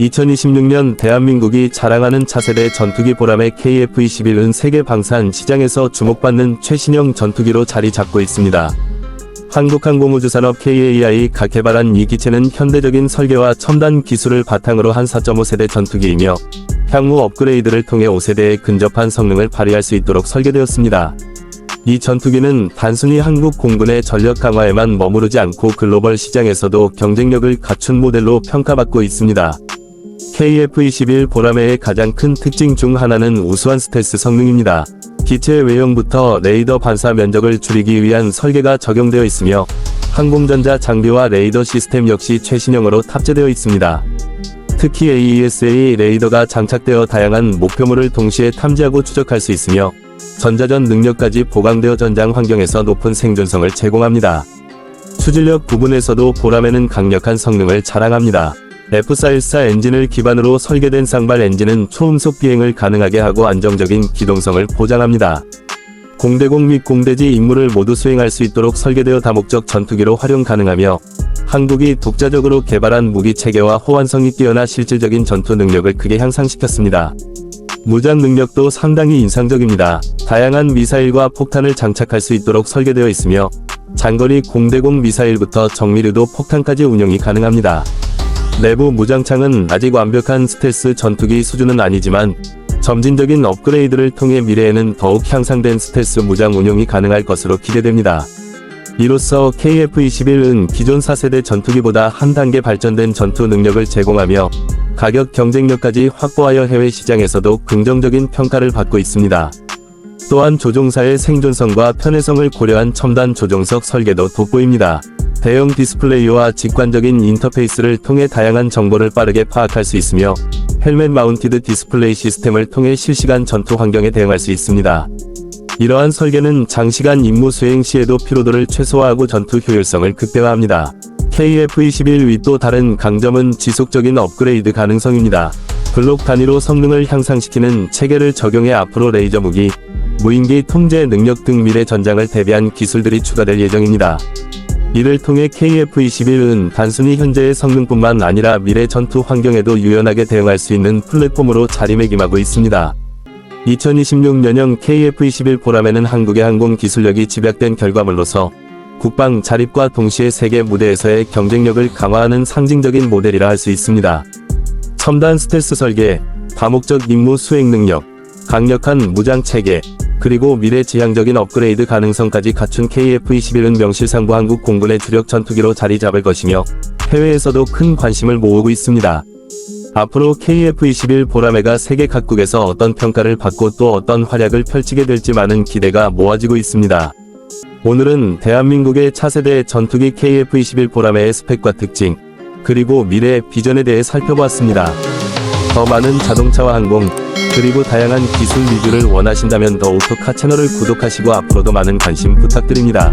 2026년 대한민국이 자랑하는 차세대 전투기 보람의 KF-21은 세계 방산 시장에서 주목받는 최신형 전투기로 자리 잡고 있습니다. 한국항공우주산업 KAI가 개발한 이 기체는 현대적인 설계와 첨단 기술을 바탕으로 한 4.5세대 전투기이며 향후 업그레이드를 통해 5세대에 근접한 성능을 발휘할 수 있도록 설계되었습니다. 이 전투기는 단순히 한국 공군의 전력 강화에만 머무르지 않고 글로벌 시장에서도 경쟁력을 갖춘 모델로 평가받고 있습니다. KF-21 보라매의 가장 큰 특징 중 하나는 우수한 스텔스 성능입니다. 기체 외형부터 레이더 반사 면적을 줄이기 위한 설계가 적용되어 있으며 항공전자 장비와 레이더 시스템 역시 최신형으로 탑재되어 있습니다. 특히 AESA 레이더가 장착되어 다양한 목표물을 동시에 탐지하고 추적할 수 있으며 전자전 능력까지 보강되어 전장 환경에서 높은 생존성을 제공합니다. 수질력 부분에서도 보라매는 강력한 성능을 자랑합니다. F414 엔진을 기반으로 설계된 쌍발 엔진은 초음속 비행을 가능하게 하고 안정적인 기동성을 보장합니다. 공대공 및 공대지 임무를 모두 수행할 수 있도록 설계되어 다목적 전투기로 활용 가능하며 한국이 독자적으로 개발한 무기 체계와 호환성이 뛰어나 실질적인 전투 능력을 크게 향상시켰습니다. 무장 능력도 상당히 인상적입니다. 다양한 미사일과 폭탄을 장착할 수 있도록 설계되어 있으며 장거리 공대공 미사일부터 정밀유도 폭탄까지 운용이 가능합니다. 내부 무장창은 아직 완벽한 스텔스 전투기 수준은 아니지만 점진적인 업그레이드를 통해 미래에는 더욱 향상된 스텔스 무장 운용이 가능할 것으로 기대됩니다. 이로써 KF-21은 기존 4세대 전투기보다 한 단계 발전된 전투 능력을 제공하며 가격 경쟁력까지 확보하여 해외 시장에서도 긍정적인 평가를 받고 있습니다. 또한 조종사의 생존성과 편의성을 고려한 첨단 조종석 설계도 돋보입니다. 대형 디스플레이와 직관적인 인터페이스를 통해 다양한 정보를 빠르게 파악할 수 있으며 헬멧 마운티드 디스플레이 시스템을 통해 실시간 전투 환경에 대응할 수 있습니다. 이러한 설계는 장시간 임무 수행 시에도 피로도를 최소화하고 전투 효율성을 극대화합니다. KF-21 위또 다른 강점은 지속적인 업그레이드 가능성입니다. 블록 단위로 성능을 향상시키는 체계를 적용해 앞으로 레이저 무기, 무인기 통제 능력 등 미래 전장을 대비한 기술들이 추가될 예정입니다. 이를 통해 KF-21은 단순히 현재의 성능뿐만 아니라 미래 전투 환경에도 유연하게 대응할 수 있는 플랫폼으로 자리매김하고 있습니다. 2026년형 KF-21 보람에는 한국의 항공 기술력이 집약된 결과물로서 국방 자립과 동시에 세계 무대에서의 경쟁력을 강화하는 상징적인 모델이라 할 수 있습니다. 첨단 스텔스 설계, 다목적 임무 수행 능력, 강력한 무장 체계, 그리고 미래 지향적인 업그레이드 가능성까지 갖춘 KF-21은 명실상부 한국 공군의 주력 전투기로 자리 잡을 것이며 해외에서도 큰 관심을 모으고 있습니다. 앞으로 KF-21 보라매가 세계 각국에서 어떤 평가를 받고 또 어떤 활약을 펼치게 될지 많은 기대가 모아지고 있습니다. 오늘은 대한민국의 차세대 전투기 KF-21 보라매의 스펙과 특징, 그리고 미래 비전에 대해 살펴보았습니다. 더 많은 자동차와 항공, 그리고 다양한 기술 리뷰를 원하신다면 더 오토카 채널을 구독하시고 앞으로도 많은 관심 부탁드립니다.